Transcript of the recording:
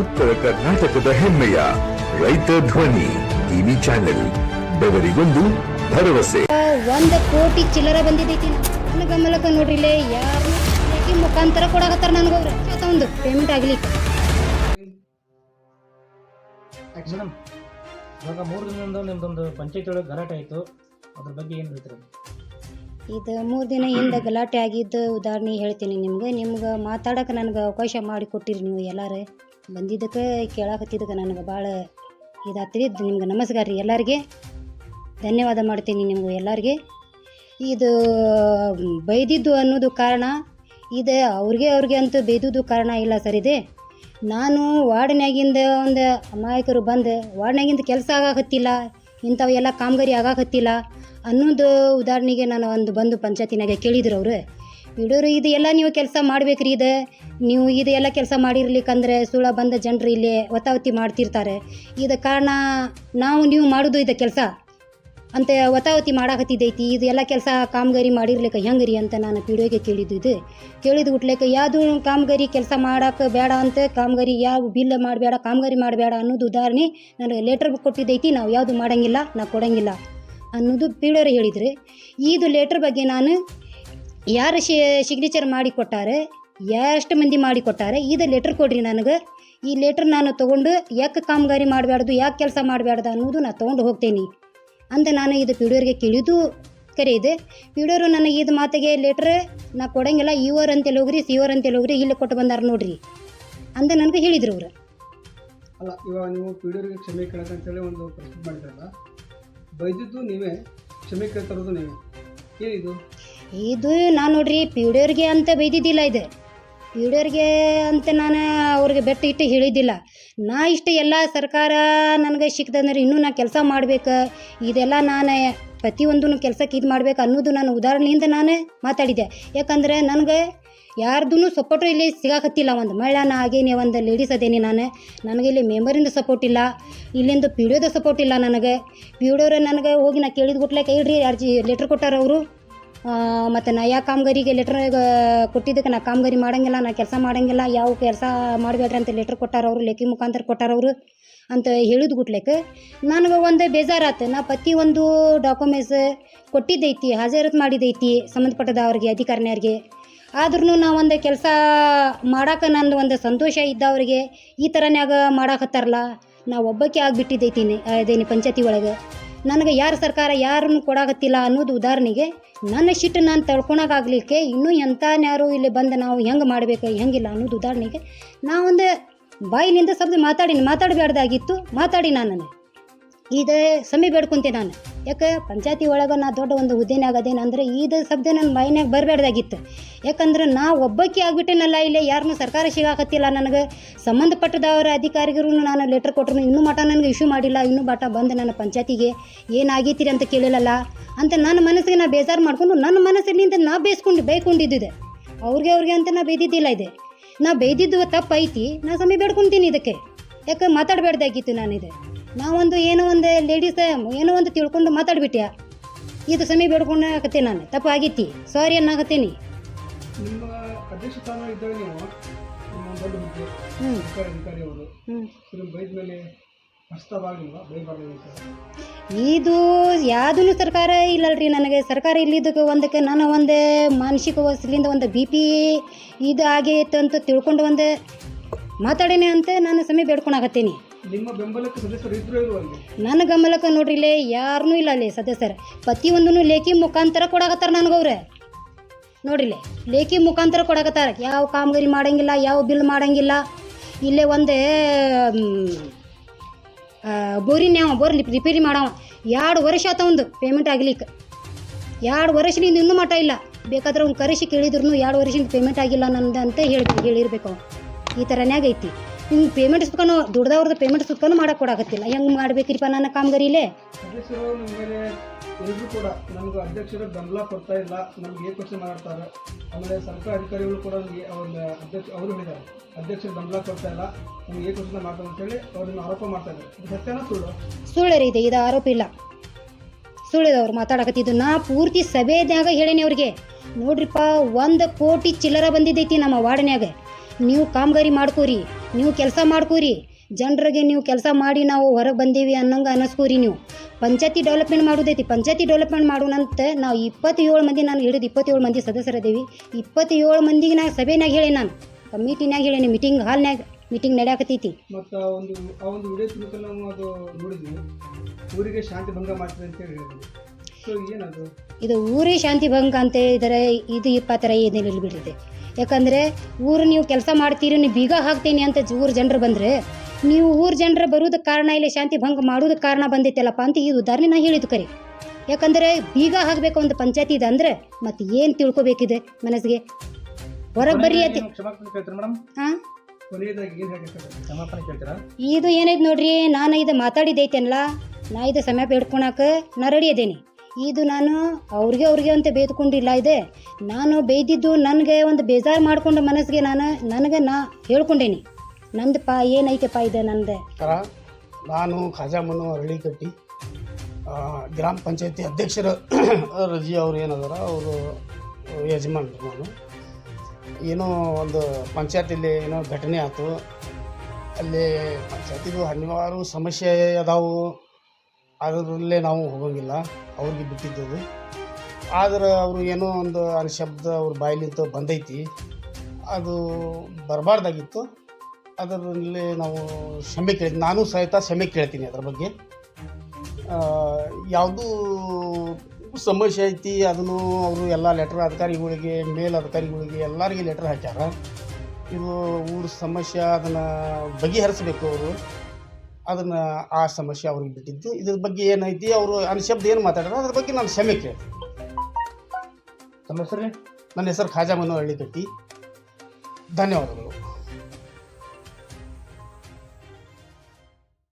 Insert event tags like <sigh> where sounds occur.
ಉತ್ತರ ಕರ್ನಾಟಕದ ಹೆಮ್ಮೆಯ ರೈತ ಧ್ವನಿ ಟಿವಿ ಚಾನೆಲ್ ಬೆವರಿಗೊಂದು ಭರವಸೆ. ಒಂದು ಕೋಟಿ ಚಿಲ್ಲರ ಬಂದಿದೈತಿ ನನ್ನ ಗಮಲಕ ನೋಡ್ರಿ ಯಾರು ಮುಖಾಂತರ ಕೊಡಾಕತ್ತಾರ ನನಗೆ ಅವ್ರು. ಒಂದು ಪೇಮೆಂಟ್ ಆಗ್ಲಿ. ಮೇಡಮ್ ಇವಾಗ ಮೂರು ದಿನದಿಂದ ನಿಮ್ದೊಂದು ಪಂಚಾಯತ್ ಒಳಗೆ ಗಲಾಟೆ ಆಯಿತು. ಅದ್ರ ಬಗ್ಗೆ ಏನು ಹೇಳ್ತೀರಿ? ಇದು ಮೂರು ದಿನ ಹಿಂದೆ ಗಲಾಟೆ ಆಗಿದ್ದು ಉದಾಹರಣೆ ಹೇಳ್ತೀನಿ ನಿಮ್ಗೆ. ನಿಮ್ಗೆ ಮಾತಾಡಕ್ಕೆ ನನಗೆ ಅವಕಾಶ ಮಾಡಿ ಕೊಟ್ಟಿರಿ ನೀವು ಎಲ್ಲಾರು. ಬಂದಿದ್ದಕ್ಕೆ ಕೇಳಾಕತ್ತಿದ್ದಕ್ಕೆ ನನಗೆ ಭಾಳ ಇದಾಗ್ತದೆ. ನಿಮ್ಗೆ ನಮಸ್ಕಾರ ರೀ ಎಲ್ಲರಿಗೆ. ಧನ್ಯವಾದ ಮಾಡ್ತೀನಿ ನಿಮ್ಗೆ ಎಲ್ಲರಿಗೆ. ಇದು ಬೈದಿದ್ದು ಅನ್ನೋದು ಕಾರಣ, ಇದೆ ಅವ್ರಿಗೆ ಅವ್ರಿಗೆ ಅಂತೂ ಬೈದಿದ್ದು ಕಾರಣ ಇಲ್ಲ ಸರ್ ಇದೆ. ನಾನು ವಾರ್ಡ್ನ್ಯಾಗಿಂದ ಒಂದು ಅಮಾಯಕರು ಬಂದು, ವಾರ್ಡ್ನ್ಯಾಗಿಂದ ಕೆಲಸ ಆಗಾಕತ್ತಿಲ್ಲ, ಇಂಥವು ಕಾಮಗಾರಿ ಆಗಾಕತ್ತಿಲ್ಲ ಅನ್ನೋದು ಉದಾಹರಣೆಗೆ ನಾನು ಒಂದು ಬಂದು ಪಂಚಾಯತಿನಾಗ ಕೇಳಿದ್ರು ಅವರು. ಬಿಡೋರು ಇದು ಎಲ್ಲ ನೀವು ಕೆಲಸ ಮಾಡ್ಬೇಕ್ರಿ ಇದು. ನೀವು ಇದು ಎಲ್ಲ ಕೆಲಸ ಮಾಡಿರ್ಲಿಕ್ಕಂದ್ರೆ ಸುಳ್ಳ ಬಂದ ಜನರು ಇಲ್ಲಿ ಒತ್ತಾವತಿ ಮಾಡ್ತಿರ್ತಾರೆ. ಇದ ಕಾರಣ ನಾವು ನೀವು ಮಾಡೋದು ಇದು ಕೆಲಸ. ಅಂತ ಒತ್ತಾವತಿ ಮಾಡಾಕತ್ತಿದ್ದೈತಿ. ಇದು ಎಲ್ಲ ಕೆಲಸ ಕಾಮಗಾರಿ ಮಾಡಿರ್ಲಿಕ್ಕೆ ಹೆಂಗೆ ರೀ ಅಂತ ನಾನು ಪಿ ಡಿ ಕೇಳಿದ್ದು ಇದು. ಕೇಳಿದ ಉಟ್ಲಿಕ್ಕೆ ಯಾವುದು ಕಾಮಗಾರಿ ಕೆಲಸ ಮಾಡಕ್ಕೆ ಬೇಡ ಅಂತ ಕಾಮಗಾರಿ ಯಾವ ಬಿಲ್ ಮಾಡಬೇಡ, ಕಾಮಗಾರಿ ಮಾಡಬೇಡ ಅನ್ನೋದು ಉದಾಹರಣೆ ನನಗೆ ಲೆಟ್ರ್ ಕೊಟ್ಟಿದ್ದೈತಿ. ನಾವು ಯಾವುದು ಮಾಡಂಗಿಲ್ಲ ನಾವು ಕೊಡಂಗಿಲ್ಲ ಅನ್ನೋದು ಪೀಡೋರು ಹೇಳಿದ್ರು. ಇದು ಲೆಟ್ರ್ ಬಗ್ಗೆ ನಾನು ಯಾರು ಸಿಗ್ನೇಚರ್ ಮಾಡಿ ಕೊಟ್ಟಾರೆ, ಎಷ್ಟು ಮಂದಿ ಮಾಡಿ ಕೊಟ್ಟಾರೆ, ಇದು ಲೆಟ್ರ್ ಕೊಡ್ರಿ ನನಗೆ. ಈ ಲೆಟ್ರ್ ನಾನು ತೊಗೊಂಡು ಯಾಕೆ ಕಾಮಗಾರಿ ಮಾಡಬಾರ್ದು ಯಾಕೆ ಕೆಲಸ ಮಾಡಬಾರ್ದು ಅನ್ನೋದು ನಾನು ತೊಗೊಂಡು ಹೋಗ್ತೇನೆ. ಅಂತ ನಾನು ಇದು ಪಿಡಿಯೋರಿಗೆ ಕೇಳಿದ್ದು, ಕರೆ ಇದೆ. ಪಿಡಿಯೋರು ನನಗೆ ಇದು ಮಾತಿಗೆ ಲೆಟ್ರ್ ನಾ ಕೊಡಂಗಿಲ್ಲ ಇವರ್ ಅಂತೇಳಿ ಹೋಗ್ರಿ ಸಿವರ್ ಅಂತೇಳಿ ಹೋಗ್ರಿ, ಇಲ್ಲಿ ಕೊಟ್ಟು ಬಂದಾರ ನೋಡ್ರಿ. ಅಂತ ನನಗೆ ಹೇಳಿದ್ರು ಅವರು. ಅಲ್ಲ, ಇವಾಗ ನೀವು ಪೀಡಿಯೋರಿಗೆ ಕ್ಷಮೆ ಕೇಳಕ್ಕಂತೇಳಿ ಒಂದು ಪ್ರಶ್ನೆ ಮಾಡಿದ್ರಲ್ಲ, ಬೈದಿದ್ದು ನೀವೇ, ಕ್ಷಮೆ ಕೇಳ್ತಾರದು ನೀವೇ. ಏನಿದು? ಇದು ನಾನು ನೋಡ್ರಿ ಪೀಡಿಯೋರಿಗೆ ಅಂತ ಬೈದಿದ್ದಿಲ್ಲ ಇದು. ಪೀಡಿಯೋರಿಗೆ ಅಂತ ನಾನು ಅವ್ರಿಗೆ ಬೆಟ್ಟ ಇಟ್ಟು ಹೇಳಿದ್ದಿಲ್ಲ. ನಾ ಇಷ್ಟು ಎಲ್ಲ ಸರ್ಕಾರ ನನಗೆ ಸಿಕ್ತಂದ್ರೆ ಇನ್ನೂ ನಾ ಕೆಲಸ ಮಾಡ್ಬೇಕು. ಇದೆಲ್ಲ ನಾನು ಪ್ರತಿಯೊಂದೂ ಕೆಲಸಕ್ಕೆ ಇದು ಮಾಡ್ಬೇಕು ಅನ್ನೋದು ನಾನು ಉದಾಹರಣೆಯಿಂದ ನಾನು ಮಾತಾಡಿದೆ ಯಾಕಂದರೆ ನನಗೆ ಯಾರ್ದೂ ಸಪೋರ್ಟು ಇಲ್ಲಿ ಸಿಗಾಕತ್ತಿಲ್ಲ. ಒಂದು ಮಹಿಳಾನ ಆಗೇನಿ, ಒಂದು ಲೇಡೀಸ್ ಅದೇನಿ ನಾನು. ನನಗೆ ಇಲ್ಲಿ ಮೆಂಬರಿಂದ ಸಪೋರ್ಟ್ ಇಲ್ಲ. ಇಲ್ಲಿಂದ ಪಿ ಡಿ ಸಪೋರ್ಟ್ ಇಲ್ಲ ನನಗೆ. ಪಿ ಡಿ ನನಗೆ ಹೋಗಿ ನಾ ಕೇಳಿದ ಗುಟ್ಲೆ ಕೈಡ್ರಿ ಅರ್ಜಿ ಲೆಟ್ರ್ ಕೊಟ್ಟಾರ ಅವರು. ಮತ್ತು ನಾ ಯಾ ಕಾಮಗಾರಿಗೆ ಲೆಟ್ರ್ ಕೊಟ್ಟಿದ್ದಕ್ಕೆ ನಾ ಕಾಮಗಾರಿ ಮಾಡೋಂಗಿಲ್ಲ, ನಾ ಕೆಲಸ ಮಾಡೋಂಗಿಲ್ಲ, ಯಾವ ಕೆಲಸ ಮಾಡಬೇಡ್ರಿ ಅಂತ ಲೆಟ್ರ್ ಕೊಟ್ಟಾರ ಅವರು, ಲೇಖಿ ಮುಖಾಂತರ ಕೊಟ್ಟಾರ ಅವರು ಅಂತ ಹೇಳಿದ ಗುಟ್ಲೆಕ್ಕೆ ನನಗೆ ಒಂದು ಬೇಜಾರಾತು. ನಾ ಪ್ರತಿ ಒಂದು ಡಾಕ್ಯುಮೆಂಟ್ಸ್ ಕೊಟ್ಟಿದ್ದೈತಿ, ಹಾಜರತ್ ಮಾಡಿದೈತಿ ಸಂಬಂಧಪಟ್ಟದ ಅವ್ರಿಗೆ ಅಧಿಕಾರಿನವ್ರಿಗೆ ಆದ್ರೂ ನಾ ಒಂದು ಕೆಲಸ ಮಾಡಕ್ಕೆ ನಂದು ಒಂದು ಸಂತೋಷ ಇದ್ದವ್ರಿಗೆ ಈ ಥರನ್ಯಾಗ ಮಾಡಾಕತ್ತಾರಲ್ಲ, ನಾ ಒಬ್ಬಕ್ಕೆ ಆಗಿಬಿಟ್ಟಿದ್ದೈತಿ ಅದೇನಿ ಪಂಚಾಯತಿ ಒಳಗೆ. ನನಗೆ ಯಾರು ಸರ್ಕಾರ ಯಾರನ್ನು ಕೊಡಾಗತ್ತಿಲ್ಲ ಅನ್ನೋದು ಉದಾಹರಣೆಗೆ, ನನ್ನ ಶಿಟ್ಟು ನಾನು ತಳ್ಕೊಳಕ್ಕಾಗಲಿಕ್ಕೆ ಇನ್ನೂ ಎಂಥನ್ಯಾರು ಇಲ್ಲಿ ಬಂದು ನಾವು ಹೆಂಗೆ ಮಾಡಬೇಕು, ಹೆಂಗಿಲ್ಲ ಅನ್ನೋದು ಉದಾಹರಣೆಗೆ ಒಂದು ಬಾಯಿನಿಂದ ಶಬ್ದ ಮಾತಾಡಿನಿ ಮಾತಾಡಬೇಡ್ದಾಗಿತ್ತು ಮಾತಾಡಿ ನಾನು ಇದೇ ಸಮಯ ಬೇಡ್ಕೊಂತೆ ನಾನು. ಯಾಕೆ ಪಂಚಾಯತಿ ಒಳಗೆ ನಾ ದೊಡ್ಡ ಒಂದು ಹುದ್ದೆನೇ ಆಗೋದೇನಂದ್ರೆ ಅಂದರೆ ಇದು ಶಬ್ದ ನನ್ನ ಮೈನಾಗ ಬರಬೇಡ್ದಾಗಿತ್ತು ಯಾಕಂದ್ರೆ ನಾ ಒಬ್ಬಕ್ಕೆ ಆಗ್ಬಿಟ್ಟೇನಲ್ಲ ಇಲ್ಲೇ ಯಾರನ್ನೂ ಸರ್ಕಾರ ಸಿಗಾಕತ್ತಿಲ್ಲ ನನಗೆ. ಸಂಬಂಧಪಟ್ಟದವರ ಅಧಿಕಾರಿಗೂ ನಾನು ಲೆಟ್ರ್ ಕೊಟ್ಟರು ಇನ್ನೂ ಮಟ ನನಗೆ ಇಶ್ಯೂ ಮಾಡಿಲ್ಲ, ಇನ್ನೂ ಮಠ ಬಂದು ನನ್ನ ಪಂಚಾಯತಿಗೆ ಏನಾಗೈತಿರಿ ಅಂತ ಕೇಳಿಲ್ಲಲ್ಲ. ಅಂತ ನನ್ನ ಮನಸ್ಸಿಗೆ ನಾ ಬೇಜಾರು ಮಾಡಿಕೊಂಡು ನನ್ನ ಮನಸ್ಸಿನಿಂದ ನಾ ಬೇಯಿಸ್ಕೊಂಡು ಬೈಕೊಂಡಿದ್ದಿದೆ ಅವ್ರಿಗೆ ಅವ್ರಿಗೆ ಅಂತ ನಾ ಬೈದಿದ್ದಿಲ್ಲ ಇದೆ. ನಾ ಬೈದಿದ್ದು ತಪ್ಪೈತಿ, ನಾ ಸಮಯ ಬೇಡ್ಕೊಂತೀನಿ ಇದಕ್ಕೆ. ಯಾಕೆ ಮಾತಾಡಬೇಡ್ದಾಗಿತ್ತು ನಾನು ಇದು ನಾವೊಂದು ಏನೋ ಒಂದು ಲೇಡೀಸ್ ಏನೋ ಒಂದು ತಿಳ್ಕೊಂಡು ಮಾತಾಡ್ಬಿಟ್ಯ? ಇದು ಸಮಯ ಬೇಡ್ಕೊಂಡಾಕತ್ತೆ ನಾನು. ತಪ್ಪು ಆಗೈತಿ ಸಾರಿ ಅನ್ನಾಕತ್ತೀನಿ. ನಿಮ್ಮ ಅಧ್ಯಕ್ಷ ಸ್ಥಾನ ಇದ್ದಾಗ ನೀವು ನಿಮ್ಮ ದೊಡ್ಡ ಹುದ್ದೆ ಹ್ಞೂ ಸರ್ಕಾರಿ ಅಧಿಕಾರಿ ಅವರು ಹ್ಞೂ ನೀವು ಬೈದ ಮೇಲೆ ಅಷ್ಟವಾಗಿಲ್ವಾ ಬೈಬಾರ್ದು ಇದು ಯಾವುದೂ ಸರ್ಕಾರ ಇಲ್ಲಲ್ರಿ ನನಗೆ. ಸರ್ಕಾರ ಇಲ್ಲಿದ್ದಕ್ಕೆ ಒಂದಕ್ಕೆ ನಾನು ಒಂದು ಮಾನಸಿಕ ವಸಲಿಂದ ಒಂದು ಬಿ ಪಿ ಇದು ಆಗೈತೆ ಅಂತ ತಿಳ್ಕೊಂಡು ಒಂದು ಮಾತಾಡೇನೆ ಅಂತ ನಾನು ಸಮಯ ಬೇಡ್ಕೊಳಕತ್ತೀನಿ ನಿಮ್ಮ ಬೆಂಬಲಕ್ಕೆ ನನ್ನ ಗಮನಕ್ಕೆ ನೋಡ್ರಿ ಇಲ್ಲೇ ಯಾರನ್ನೂ ಇಲ್ಲ ಅಲ್ಲಿ ಸದಸ್ಯರು. ಪ್ರತಿಯೊಂದನ್ನು ಲೇಖಿ ಮುಖಾಂತರ ಕೊಡಾಕತ್ತಾರ ನನಗವ್ರೆ. ನೋಡ್ರಿಲೆ ಲೇಖಿ ಮುಖಾಂತರ ಕೊಡಾಕತ್ತಾರ. ಯಾವ ಕಾಮಗಾರಿ ಮಾಡಂಗಿಲ್ಲ, ಯಾವ ಬಿಲ್ ಮಾಡಂಗಿಲ್ಲ. ಇಲ್ಲೇ ಒಂದೇ ಬೋರಿ ಯಾವ ಬೋರ್ ರಿಪೇರಿ ಮಾಡವ. ಎರಡು ವರ್ಷ ಆತ ಒಂದು ಪೇಮೆಂಟ್ ಆಗ್ಲಿಕ್ಕೆ ಎರಡು ವರ್ಷದಿಂದ ಇನ್ನೂ ಮಠ ಇಲ್ಲ. ಬೇಕಾದ್ರೆ ಅವ್ನು ಕರೆಸಿ ಕೇಳಿದ್ರು ಎರಡು ವರ್ಷದಿಂದ ಪೇಮೆಂಟ್ ಆಗಿಲ್ಲ ನಂದು ಅಂತ ಹೇಳಿ, ಹೇಳಿರ್ಬೇಕು ಈ ಥರನೇ ಐತಿ. ಹಿಂಗೆ ಪೇಮೆಂಟ್ ಸುತ್ಕೊಂಡು ದುಡ್ದವ್ರದ್ದು ಪೇಮೆಂಟ್ ಸುತ್ಕೊಂಡು ಮಾಡಕ್ಕೆ ಕೊಡಾಕತ್ತಿಲ್ಲ ಹೆಂಗೆ ಮಾಡ್ಬೇಕ್ರಿಪ್ಪ ನನ್ನ ಕಾಮಗಾರಿಲೇ ಸದಸ್ಯರು ನಮಗೆ ಎಲ್ಲರೂ ಕೂಡ ನಮ್ಗೆ ಅಧ್ಯಕ್ಷರು ಬೆಂಬಲ ಕೊಡ್ತಾ ಇಲ್ಲ. ನಮ್ಗೆ ಏ ಕ್ವಶನ್ ಮಾಡ್ತಾರೆ ಆಮೇಲೆ ಸರ್ಕಾರ ಅಧಿಕಾರಿಗಳು ಕೂಡ ನಮಗೆ ಅವ್ರ ಅಧ್ಯಕ್ಷ ಅವರು ಹೇಳಿದ್ದಾರೆ. ಅಧ್ಯಕ್ಷರು ಬೆಂಬಲ ಕೊಡ್ತಾ ಇಲ್ಲ. ನಮ್ಗೆ ಏ ಕ್ವಶನ್ ಮಾಡ್ತಾರೆ ಅಂತೇಳಿ ಅವ್ರನ್ನ ಆರೋಪ ಮಾಡ್ತಾ ಇದ್ದಾರೆ. ಇದು ಸತ್ಯನ ಸುಳ್ಳು? ಸುಳ್ಳರಿ ಇದೆ ಇದು ಆರೋಪ ಇಲ್ಲ. ಸುಳ್ಳಿದವ್ರು ಮಾತಾಡಕತ್ತಿದ್ದು ನಾ ಪೂರ್ತಿ ಸಭೆದಾಗ ಹೇಳೇನಿ ಅವ್ರಿಗೆ. ನೋಡ್ರಿಪ್ಪ ಒಂದು ಕೋಟಿ ಚಿಲ್ಲರ ಬಂದಿದ್ದೈತಿ ನಮ್ಮ ವಾರ್ಡ್ನ್ಯಾಗ. ನೀವು ಕಾಮಗಾರಿ ಮಾಡ್ಕೋರಿ ನೀವು ಕೆಲಸ ಮಾಡ್ಕೋರಿ. ಜನರಿಗೆ ನೀವು ಕೆಲಸ ಮಾಡಿ ನಾವು ಹೊರಗೆ ಬಂದೀವಿ ಅನ್ನಂಗೆ ಅನ್ನಿಸ್ಕೋರಿ ನೀವು. ಪಂಚಾಯತಿ ಡೆವಲಪ್ಮೆಂಟ್ ಮಾಡೋದೈತಿ. ಪಂಚಾಯತಿ ಡೆವಲಪ್ಮೆಂಟ್ ಮಾಡೋಣಂತ ನಾವು ಇಪ್ಪತ್ತೇಳು ಮಂದಿ ನಾನು ಹಿಡಿದು ಇಪ್ಪತ್ತೇಳು ಮಂದಿ ಸದಸ್ಯರದೇವಿ ಇಪ್ಪತ್ತೇಳು ಮಂದಿಗೆ ನಾನು ಸಭೆನಾಗ ಹೇಳಿ ನಾನು. ಕಮಿಟಿನಾಗ ಹೇಳೀನಿ ಮೀಟಿಂಗ್ ಹಾಲ್ನಾಗ ಮೀಟಿಂಗ್ ನಡೆಯಾಕತೈತಿ. ಮತ್ತು ಒಂದು ಆ ಒಂದು ವಿಡಿಯೋ ತಿಳ್ಕೊಂಡು ನಾವು ಅದು ನೋಡಿದ್ವಿ. ಊರಿಗೆ ಶಾಂತಿ ಭಂಗ ಮಾಡ್ತದೆ ಅಂತ ಹೇಳಿ ಹೇಳಿದ್ವಿ. ಸೊ ಏನದು? ಇದು ಊರೇ ಶಾಂತಿ ಭಂಗ ಅಂತ ಇದ್ದಾರೆ ಇದು ಈ ಏನೇ ಏನೇನು ಬಿಟ್ಟಿದೆ ಯಾಕಂದರೆ ಊರು ನೀವು ಕೆಲಸ ಮಾಡ್ತೀರಿ ನೀವು ಬೀಗ ಹಾಕ್ತೀನಿ ಅಂತ ಊರು ಜನರು ಬಂದರೆ ನೀವು ಊರು ಜನರು ಬರೋದಕ್ಕೆ ಕಾರಣ ಇಲ್ಲ ಶಾಂತಿ ಭಂಗ ಮಾಡೋದಕ್ಕೆ ಕಾರಣ ಬಂದಿತ್ತಲ್ಲಪ್ಪ ಅಂತ ಈ ಉದಾಹರಣೆ ನಾ ಹೇಳಿದ್ದು ಕರಿ. ಯಾಕಂದರೆ ಬೀಗ ಹಾಕಬೇಕು ಒಂದು ಪಂಚಾಯತಿ ಇದೆ ಅಂದರೆ ಮತ್ತೆ ಏನು ತಿಳ್ಕೊಬೇಕಿದೆ ಮನಸ್ಸಿಗೆ? ಹೊರಗೆ ಬರ್ರಿ ಅತಿ ಹಾಂ? ಇದು ಏನೈತೆ ನೋಡ್ರಿ ನಾನು ಇದು ಮಾತಾಡಿದ್ದೈತೇನಲ್ಲ ನಾ ಇದು ಸಮಯ ಬೇಡ್ಕೊಳಕ್ಕೆ ನಾ ರೆಡಿ ಅದೇನಿ. ಇದು ನಾನು ಅವ್ರಿಗೆ ಅವ್ರಿಗೆ ಅಂತ ಬೇದ್ಕೊಂಡಿಲ್ಲ ಇದೆ. ನಾನು ಬೇಯ್ದಿದ್ದು ನನಗೆ ಒಂದು ಬೇಜಾರು ಮಾಡ್ಕೊಂಡು ಮನಸ್ಸಿಗೆ ನಾನು ನನಗೆ ನಾ ಹೇಳ್ಕೊಂಡೇನಿ. ನಂದು ಪಾ ಏನೈತೆಪ್ಪ ಇದೆ ನಂದೆ? ಥರ ನಾನು ಖಾಜಾಮನು ಅರಳಿ ಕಟ್ಟಿ ಗ್ರಾಮ ಪಂಚಾಯತಿ ಅಧ್ಯಕ್ಷರ <coughs> ರಜಿ ಅವ್ರು ಏನದಾರ, ಅವರು ಯಜಮಾನ್ರು ನಾನು. ಏನೋ ಒಂದು ಪಂಚಾಯತಿಲಿ ಏನೋ ಘಟನೆ ಆಯಿತು ಅಲ್ಲಿ ಪಂಚಾಯತಿಗೂ ಹಲವಾರು ಸಮಸ್ಯೆ ಅದಾವು. ಅದರಲ್ಲೇ ನಾವು ಹೋಗೋಂಗಿಲ್ಲ. ಅವ್ರಿಗೆ ಬಿಟ್ಟಿದ್ದದು ಆದ್ರೆ ಅವರು ಏನೋ ಒಂದು ಅನ್ಶಬ್ದ ಅವ್ರ ಬಾಯಿಲಿಂದ ಬಂದೈತಿ. ಅದು ಬರಬಾರ್ದಾಗಿತ್ತು. ಅದರಲ್ಲಿ ನಾವು ಕ್ಷಮೆ ಕೇಳಿ, ನಾನು ಸಹಿತ ಕ್ಷಮೆ ಕೇಳ್ತೀನಿ ಅದ್ರ ಬಗ್ಗೆ. ಯಾವುದೂ ಸಮಸ್ಯೆ ಐತಿ, ಅದನ್ನು ಅವರು ಎಲ್ಲ ಲೆಟ್ರ್ ಅಧಿಕಾರಿಗಳಿಗೆ, ಮೇಲ್ ಅಧಿಕಾರಿಗಳಿಗೆ ಎಲ್ಲರಿಗೆ ಲೆಟ್ರ್ ಹಾಕ್ಯಾರ. ಇದು ಊರ ಸಮಸ್ಯೆ, ಅದನ್ನು ಬಗೆಹರಿಸ್ಬೇಕು ಅವರು. ಅದನ್ನು ಆ ಸಮಸ್ಯೆ ಅವ್ರಿಗೆ ಬಿಟ್ಟಿದ್ದು. ಇದ್ರ ಬಗ್ಗೆ ಏನೈತಿ ಅವರು ಅನ್ಶಬ್ದ ಏನು ಮಾತಾಡೋರು ಅದ್ರ ಬಗ್ಗೆ ನಾನು ಕ್ಷಮೆ ಕೇಳ್ತೀನಿ. ತಮ್ಮ ಹೆಸರು ನನ್ನ ಹೆಸರು ಖಾಜಾ ಮನು ಹಳ್ಳಿಕಟ್ಟಿ ಧನ್ಯವಾದಗಳು.